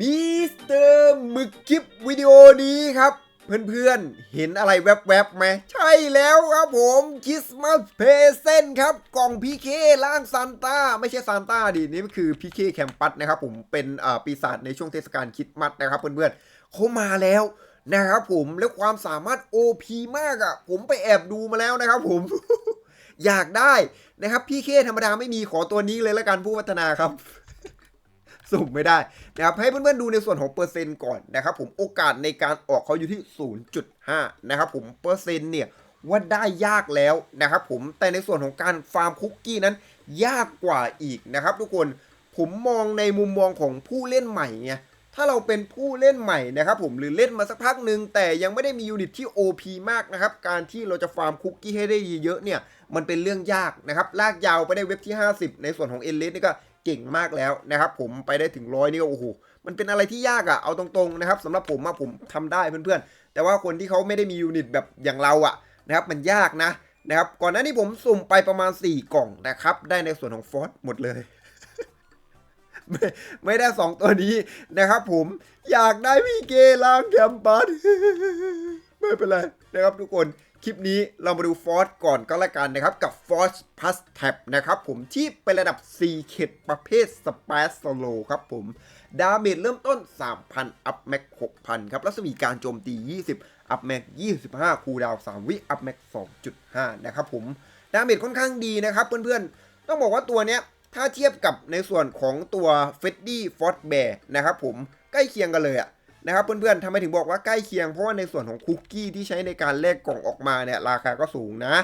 มิสเตอร์หมึกคลิปวิดีโอนี้ครับ เพื่อนๆ เห็นอะไรแวบๆไหม ใช่แล้วครับผมคริสต์มาสเพเซนครับ กล่องพีเคล่างซานต้า ไม่ใช่ซานต้าดิ นี่คือพีเคแคมปัสนะครับผมเป็นอ่าปีศาจในช่วงเทศกาลคริสต์มาสนะครับเพื่อนๆเขามาแล้วนะครับผมแล้วความสามารถ OP มากอะ่ะ ผมไปแอบดูมาแล้วนะครับผมอยากได้นะครับพีเคธรรมดาไม่มีขอตัวนี้เลยละกันผู้พัฒนาครับ สุ่มไม่ได้นะครับให้เพื่อนๆดูในส่วนของเปอร์เซ็นต์ก่อนนะครับผมโอกาสในการออกเขาอยู่ที่ 0.5 นะครับผมเปอร์เซ็นต์เนี่ยว่าได้ยากแล้วนะครับผมแต่ในส่วนของการฟาร์มคุกกี้นั้น ยากกว่าอีกนะครับทุกคนผมมองในมุมมองของผู้เล่นใหม่ไงถ้าเราเป็นผู้เล่นใหม่นะครับผมหรือเล่นมาสักพักหนึ่งแต่ยังไม่ได้มียูนิตที่ OP มากนะครับ การที่เราจะฟาร์มคุกกี้ให้ได้เยอะๆเนี่ย มันเป็นเรื่องยากนะครับ ลากยาวไปได้เว็บที่ 50 ในส่วนของเอเลสนี่ก็ เก่งมากแล้วนะครับ ผมไปได้ถึงร้อยนี่ก็โอ้โหมันเป็นอะไรที่ยากอะเอาตรงๆนะครับสำหรับผมอะผมทำได้เพื่อนๆแต่ว่าคนที่เขาไม่ได้มียูนิตแบบอย่างเราอะนะครับมันยากนะนะครับก่อนหน้านี้ผมสุ่มไปประมาณ 4 กล่องนะครับ ได้ในส่วนของฟอสหมดเลยไม่ไม่ได้ 2 ตัวนี้นะครับ ผมอยากได้พี่เกล้างแคมปัสไม่เป็นไรนะครับทุกคน คลิปนี้เรามาดูฟอร์สก่อนก็แล้วกันนะครับ กับ Force Plus Tab นะครับผมที่เป็นระดับ4เขตประเภท Space Solo ครับผม ดาเมจเริ่มต้น 3,000 อัพแม็ก 6,000 ครับ รัศมีการโจมตี 20 อัพแม็ก 25 คูลดาวน์3วิอัพแม็ก 2.5 นะครับผม ดาเมจค่อนข้างดีนะครับเพื่อนๆ ต้องบอกว่าตัวเนี้ยถ้าเทียบกับในส่วนของตัว f e d d y f o r t Bear นะครับผมใกล้เคียงกันเลยอะ นะครับเพื่อนๆทำไมถึงบอกว่าใกล้เคียง เพราะว่าในส่วนของคุกกี้ที่ใช้ในการแลกกล่องออกมาเนี่ยราคาก็สูงนะ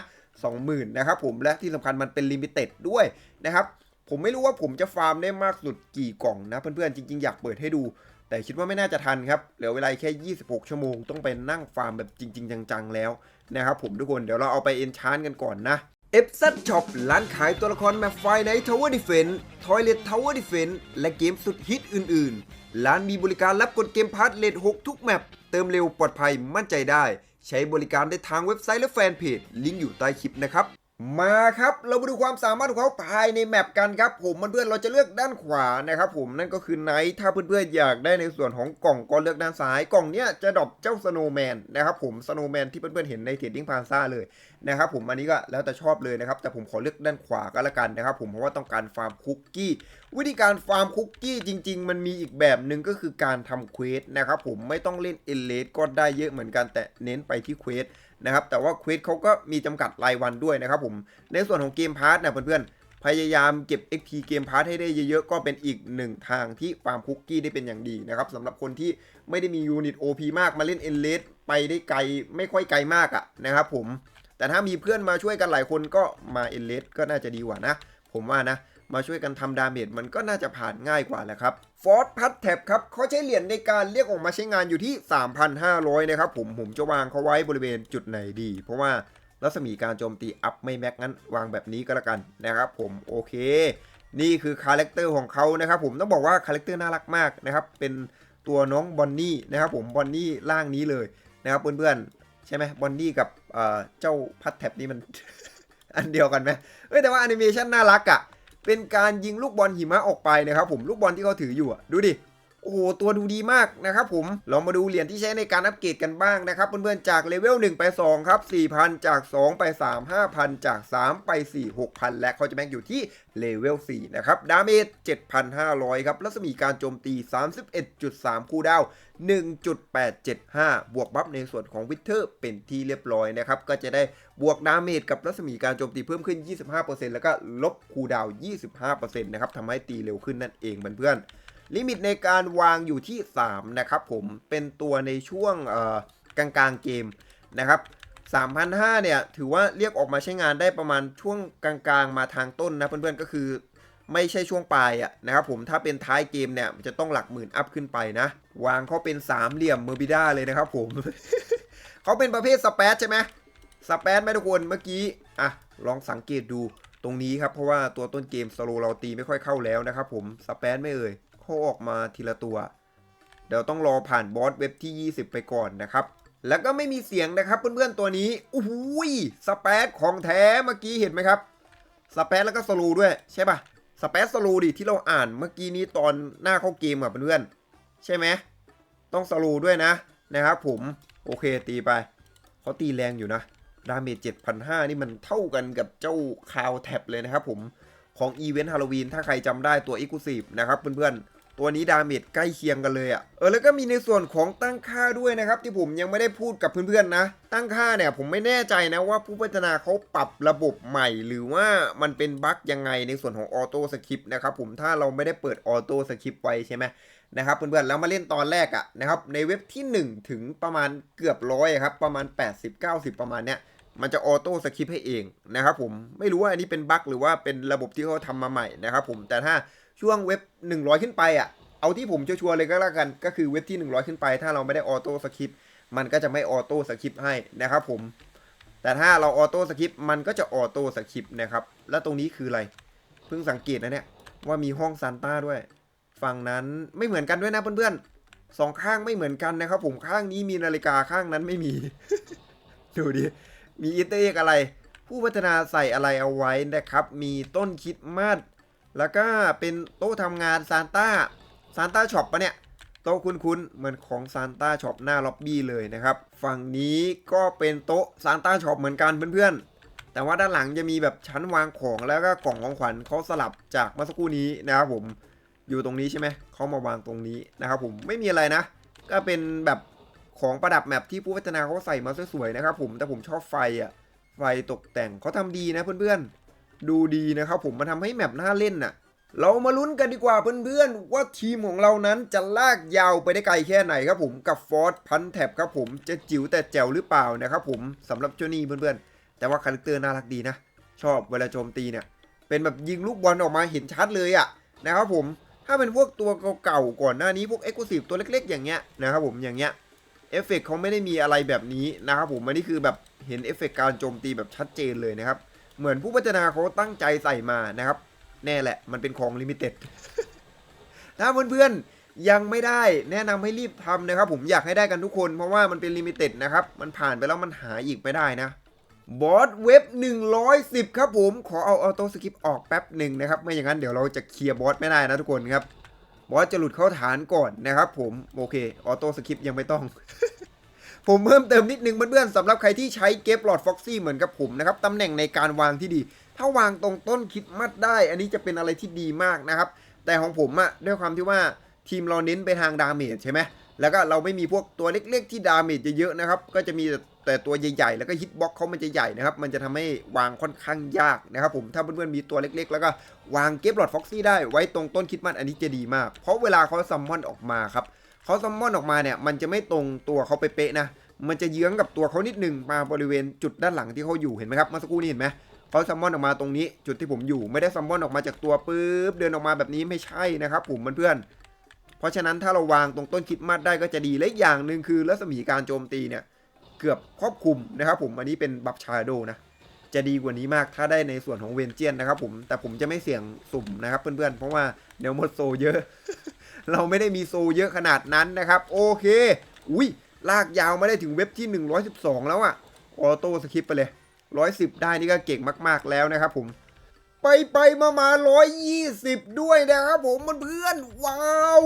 20,000นะครับผมและที่สำคัญมันเป็นลิมิเต็ดด้วยนะครับผมไม่รู้ว่าผมจะฟาร์มได้มากสุดกี่กล่องนะเพื่อนๆจริงๆอยากเปิดให้ดู แต่คิดว่าไม่น่าจะทันครับเหลือเวลาแค่ 26 ชั่วโมงต้องไปนั่งฟาร์มแบบจริง ๆ จังๆแล้วนะครับผมทุกคนเดี๋ยวเราเอาไปเอนชานกันก่อนนะ f z Shop ร้านขายตัวละครแมปไฟใน Tower Defense Toilet Tower Defense และเกมสุดฮิตอื่นๆ ร้านมีบริการรับกดเกมพาร์ทเลท6ทุกแมปเติมเร็วปลอดภัยมั่นใจได้ ใช้บริการได้ทางเว็บไซต์และแฟนเพจ ลิงก์อยู่ใต้คลิปนะครับ มาครับ เรามาดูความสามารถของเขาภายในแมปกันครับ ผมเพื่อนๆเราจะเลือกด้านขวานะครับผมนั่นก็คือไนท์ถ้าเพื่อนๆอยากได้ในส่วนของกล่องก็เลือกด้านซ้าย กล่องเนี้ยจะดรอปเจ้าสโนว์แมนนะครับผมสโนว์แมนที่เพื่อนๆเห็นในเทรดดิ้งพาซ่าเลย นะครับผมอันนี้ก็แล้วแต่ชอบเลยนะครับ แต่ผมขอเลือกด้านขวาก็แล้วกันนะครับ ผมเพราะว่าต้องการฟาร์มคุกกี้วิธีการฟาร์มคุกกี้จริง ๆ มันมีอีกแบบหนึ่งก็คือการทำเควสนะครับผมไม่ต้องเล่นเอเลสก็ได้เยอะเหมือนกันแต่เน้นไปที่เควสนะครับแต่ว่าเควสเขาก็มีจำกัดรายวันด้วยนะครับผมในส่วนของเกมพาร์ทนี่ยเพื่อนๆพยายามเก็บ XP เกมพาร์ทให้ได้เยอะๆ ก็เป็นอีกหนึ่งทางที่ฟาร์มคุกกี้ได้เป็นอย่างดีนะครับสำหรับคนที่ไม่ได้มียูนิต OP มากมาเล่นเอนเลสไปได้ไกลไม่ค่อยไกลมากอะนะครับผม แต่ถ้ามีเพื่อนมาช่วยกันหลายคนก็มาเอ็นเลสก็น่าจะดีกว่านะ ผมว่านะ มาช่วยกันทำดาเมจมันก็น่าจะผ่านง่ายกว่าแหละครับฟอร์ p พัทแท็บครับเขาใช้เหรียญในการเรียกออกมาใช้งานอยู่ที่ 3,500 นะครับผมผมจะวางเขาไว้บริเวณจุดไหนดี เพราะว่ารัศมีการโจมตีอัพไม่แม็กงั้นวางแบบนี้ก็แล้วกันนะครับผมโอเค นี่คือคาแรคเตอร์ของเขานะครับผมต้องบอกว่าคาแรคเตอร์น่ารักมากนะครับเป็นตัวน้องบอนนี่นะครับผมบอนนี่ร่างนี้เลยนะครับเพื่อนๆ ใช่ไหมบอนนี่กับเจ้าพัทแท็บนี่มัน อันเดียวกันไหมเอ้ยแต่ว่าแอนิเมชันน่ารักอะ่ะเป็นการยิงลูกบอลหิมะออกไปนะครับผมลูกบอลที่เขาถืออยู่อะดูดิ โอ้โหตัวดูดีมากนะครับผมเรามาดูเหรียญที่ใช้ในการอัปเกรดกันบ้างนะครับเพื่อนๆจากเลเวล1ไป2ครับ4,000 จาก 2 ไป 3 5,000 จาก 3 ไป 4 6,000 และเขาจะแม็กอยู่ที่เลเวล4นะครับดาเมจ7,500 ครับรัศมีการโจมตี 31.3 คูดาวน์1.875 บวกบัฟในส่วนของวิเทอร์เป็นที่เรียบร้อยนะครับก็จะได้บวกดาเมจกับรัศมีการโจมตีเพิ่มขึ้น 25%แล้วก็ลบคูดาวน์25%นะครับทำให้ตีเร็วขึ้นนั่นเองเพื่อนๆ ลิมิตในการวางอยู่ที่ 3 นะครับผมเป็นตัวในช่วงกลางกลางๆเกมนะครับ3,500เนี่ยถือว่าเรียกออกมาใช้งานได้ประมาณช่วงกลางๆมาทางต้นนะเพื่อนๆก็คือไม่ใช่ช่วงปลายอะนะครับผมถ้าเป็นท้ายเกมเนี่ยจะต้องหลักหมื่นอัพขึ้นไปนะ วางเขาเป็นสามเหลี่ยมเมอร์บิด้าเลยนะครับผมเขาเป็นประเภทสเปซใช่ไหมสเปซไหมทุกคนเมื่อกี้อะลองสังเกตดูตรงนี้ครับเพราะว่าตัวต้นเกมสโลเราตีไม่ค่อยเข้าแล้วนะครับผมสเปซไม่เอ่ย เขาออกมาทีละตัว เดี๋ยวต้องรอผ่านบอสเว็บที่ 20 ไปก่อนนะครับ แล้วก็ไม่มีเสียงนะครับเพื่อนๆตัวนี้อู้หูยสเปซของแท้เมื่อกี้เห็นไหมครับสเปซแล้วก็สโลด้วยใช่ปะสเปซสโลดิที่เราอ่านเมื่อกี้นี้ตอนหน้าเข้าเกมอะเพื่อนๆใช่ไหมต้องสโลว์ด้วยนะนะครับผมโอเคตีไปเขาตีแรงอยู่นะดาเมจ7,500 นี่มันเท่ากันกับเจ้าคาวแท็บเลยนะครับผม ของอีเวนต์ฮาโลวีนถ้าใครจำได้ตัว e x c l u s i v e นะครับเพื่อนๆ ตัวนี้ดาเมจใกล้เคียงกันเลยอะ่ะเออแล้วก็มีในส่วนของตั้งค่าด้วยนะครับ ที่ผมยังไม่ได้พูดกับเพื่อนๆนะ ตั้งค่าเนี่ยผมไม่แน่ใจนะว่าผู้พัฒนาเขาปรับระบบใหม่ หรือว่ามันเป็นบั๊กยังไงในส่วนของออโต้สคริปต์นะครับผมถ้าเราไม่ได้เปิดออโต้สคริปต์ไว้ใช่ไหมนะครับเพื่อนๆแล้วมาเล่นตอนแรกอะนะครับในเว็บที่ 1 ถึงประมาณเกือบร้อยครับประมาณ 80-90 ประมาณเนี้ยมันจะออโต้สคริปต์ให้เองนะครับผมไม่รู้ว่าอันนี้เป็นบั๊กหรือว่าเป็นระบบที่เขาทำมาใหม่นะครับผมแต่ถ้า ช่วงเว็บ 100 ขึ้นไปอะเอาที่ผมชัวร์ๆเลยก็แล้วกัน ก็คือเว็บที่ 100 ขึ้นไป ถ้าเราไม่ได้ออโต้สคริปต์มันก็จะไม่ออโต้สคริปต์ให้นะครับผม แต่ถ้าเราออโต้สคริปต์มันก็จะออโต้สคริปต์นะครับ แล้วตรงนี้คืออะไร เพิ่งสังเกตนะเนี่ยว่ามีห้องซานต้าด้วย ฝั่งนั้นไม่เหมือนกันด้วยนะเพื่อนๆสองข้างไม่เหมือนกันนะครับผมข้างนี้มีนาฬิกาข้างนั้นไม่มี ดูดิ มีอินเตอร์เอกอะไร ผู้พัฒนาใส่อะไรเอาไว้นะครับ มีต้นคิดมาส แล้วก็เป็นโต๊ะทำงานซานต้าซานต้าช็อปปะเนี่ยโต๊ะคุ้นๆเหมือนของซานต้าช็อปหน้าล็อบบี้เลยนะครับ ฝั่งนี้ก็เป็นโต๊ะซานต้าช็อปเหมือนกันเพื่อนๆ แต่ว่าด้านหลังจะมีแบบชั้นวางของแล้วก็กล่องของขวัญเขาสลับจากเมื่อสักครู่นี้นะครับผมอยู่ตรงนี้ใช่ไหมเขามาวางตรงนี้นะครับผมไม่มีอะไรนะ ก็เป็นแบบของประดับแมปที่ผู้พัฒนาเขาใส่มาสวยๆนะครับผมแต่ผมชอบไฟอะ่ะไฟตกแต่งเขาทำดีนะเพื่อนๆ ดูดีนะครับผมมันทำให้แมปน่าเล่นน่ะ เรามาลุ้นกันดีกว่าเพื่อนๆ ว่าทีมของเรานั้นจะลากยาวไปได้ไกลแค่ไหนครับผมกับฟอร์ดพันแท็บครับผมจะจิ๋วแต่แจ๋วหรือเปล่านะครับผมสำหรับเจ้านี่เพื่อนๆ แต่ว่าคาแรคเตอร์น่ารักดีนะ ชอบเวลาโจมตีเนี่ยเป็นแบบยิงลูกบอลออกมาเห็นชัดเลยอะนะครับผมถ้าเป็นพวกตัวเก่าๆก่อนหน้านี้พวก e x c l u s i v e ตัวเล็ก ๆ อย่างเงี้ยนะครับผมอย่างเงี้ยเอฟเฟกเขาไม่ได้มีอะไรแบบนี้นะครับผมอันนี้คือแบบเห็นเอฟเฟกการโจมตีแบบชัดเจนเลยนะครับ เหมือนผู้พัฒนาเขาตั้งใจใส่มานะครับ แน่แหละ มันเป็นของลิมิเต็ด ถ้าเพื่อนๆ ยังไม่ได้แนะนำให้รีบทำนะครับ ผมอยากให้ได้กันทุกคน เพราะว่ามันเป็นลิมิเต็ดนะครับ มันผ่านไปแล้วมันหาอีกไม่ได้นะบอสเว็บ 110 ครับผม ขอเอาออโต้สกิปออกแป๊บหนึ่งนะครับ ไม่อย่างนั้นเดี๋ยวเราจะเคลียร์บอสไม่ได้นะทุกคนครับ บอสจะหลุดเข้าฐานก่อนนะครับผม โอเค ออโต้สกิปยังไม่ต้อง ผมเพิ่มเติมนิดนึงเพื่อนๆสำหรับใครที่ใช้เก็บหลอดฟ็อกซี่เหมือนกับผมนะครับตำแหน่งในการวางที่ดี ถ้าวางตรงต้นคิดมัดได้ อันนี้จะเป็นอะไรที่ดีมากนะครับ แต่ของผมอะด้วยความที่ว่าทีมเราเน้นไปทางดาเมจใช่ไหมแล้วก็เราไม่มีพวกตัวเล็กๆ ที่ดาเมจเยอะๆนะครับ ก็จะมีแต่ตัวใหญ่ๆ แล้วก็ฮิตบ็อกเขามันจะใหญ่นะครับ มันจะทำให้วางค่อนข้างยากนะครับผมถ้าเพื่อนๆ มีตัวเล็กๆ แล้วก็วางเก็บหลอดฟ็อกซี่ได้ไว้ตรงต้นคิดมัดอันนี้จะดีมาก เพราะเวลาเขาซัมมอนออกมาครับ เขาซัมมอนออกมาเนี่ยมันจะไม่ตรงตัวเขาเป๊ะๆนะ มันจะเยื้องกับตัวเขานิดหนึ่งมาบริเวณจุดด้านหลังที่เขาอยู่เห็นไหมครับเมื่อสักครู่นี้เห็นไหมเขาซัมมอนออกมาตรงนี้ จุดที่ผมอยู่ไม่ได้ซัมมอนออกมาจากตัวปุ๊บเดินออกมาแบบนี้ไม่ใช่นะครับผมเพื่อนเพราะฉะนั้นถ้าเราวางตรงต้นคิดมัดได้ก็จะดีและอีกอย่างหนึ่งคือรัศมีการโจมตีเนี่ยเกือบครอบคลุมนะครับผมอันนี้เป็นบัฟชาโดนะจะดีกว่านี้มากถ้าได้ในส่วนของเวนเจียนนะครับผมแต่ผมจะไม่เสี่ยงสุ่มนะครับเพื่อนๆเพราะว่าเดี๋ยวหมดโซเยอะ เราไม่ได้มีโซเยอะขนาดนั้นนะครับ โอเค อุ้ยลากยาวมาได้ถึงเว็บที่ 112 แล้วอะออโต้สคริปไปเลย 110 ได้นี่ก็เก่งมาก ๆ แล้วนะครับผม ไปไปมามา 120 ด้วยนะครับผมเพื่อน ว้าว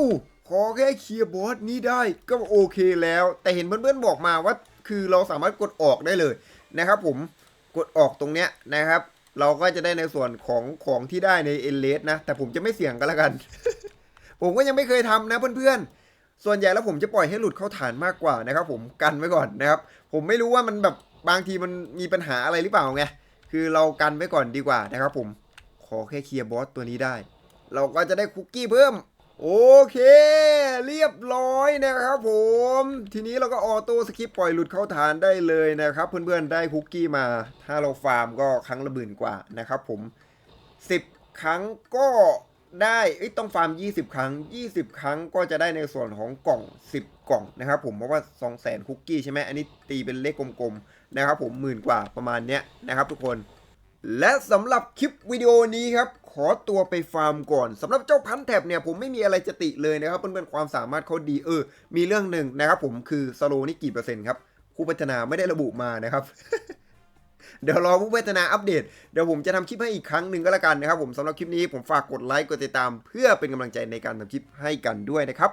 ขอแค่เคลียร์บอสนี้ได้ก็โอเคแล้ว แต่เห็นเพื่อนๆบอกมาว่า คือเราสามารถกดออกได้เลยนะครับผม กดออกตรงเนี้ยนะครับ เราก็จะได้ในส่วนของของที่ได้ในเอเลสนะ แต่ผมจะไม่เสี่ยงกันละกัน ผมก็ยังไม่เคยทำนะเพื่อนๆ ส่วนใหญ่แล้วผมจะปล่อยให้หลุดเข้าฐานมากกว่านะครับ ผมกันไว้ก่อนนะครับ ผมไม่รู้ว่ามันแบบบางทีมันมีปัญหาอะไรหรือเปล่าไงคือเรากันไว้ก่อนดีกว่านะครับ ผมขอแค่เคลียร์บอสตัวนี้ได้ เราก็จะได้คุกกี้เพิ่มโอเค เรียบร้อยนะครับผม ทีนี้เราก็ออโต้สกิปปล่อยหลุดเข้าฐานได้เลยนะครับ เพื่อนๆได้คุกกี้มา ถ้าเราฟาร์มก็ครั้งละหมื่นกว่านะครับผม 10 ครั้งก็ ได้ต้องฟาร์ม 20 ครั้ง 20 ครั้งก็จะได้ในส่วนของกล่อง 10 กล่องนะครับผมเพราะว่า 200,000 คุกกี้ใช่ไหมอันนี้ตีเป็นเลขกลมๆนะครับผมหมื่นกว่าประมาณเนี้ยนะครับทุกคน และสำหรับคลิปวิดีโอนี้ครับ ขอตัวไปฟาร์มก่อนสำหรับเจ้าพันแท็บเนี่ยผมไม่มีอะไรจะติเลยนะครับเพื่อนๆความสามารถเขาดีเออ มีเรื่องหนึ่งนะครับผมคือสโลนี่กี่เปอร์เซ็นต์ครับผู้พัฒนาไม่ได้ระบุมานะครับ เดี๋ยวรอผู้พัฒนาอัปเดต เดี๋ยวผมจะทำคลิปให้อีกครั้งหนึ่งก็แล้วกันนะครับผมสำหรับคลิปนี้ผมฝากกดไลค์กดติดตาม เพื่อเป็นกำลังใจในการทำคลิปให้กันด้วยนะครับ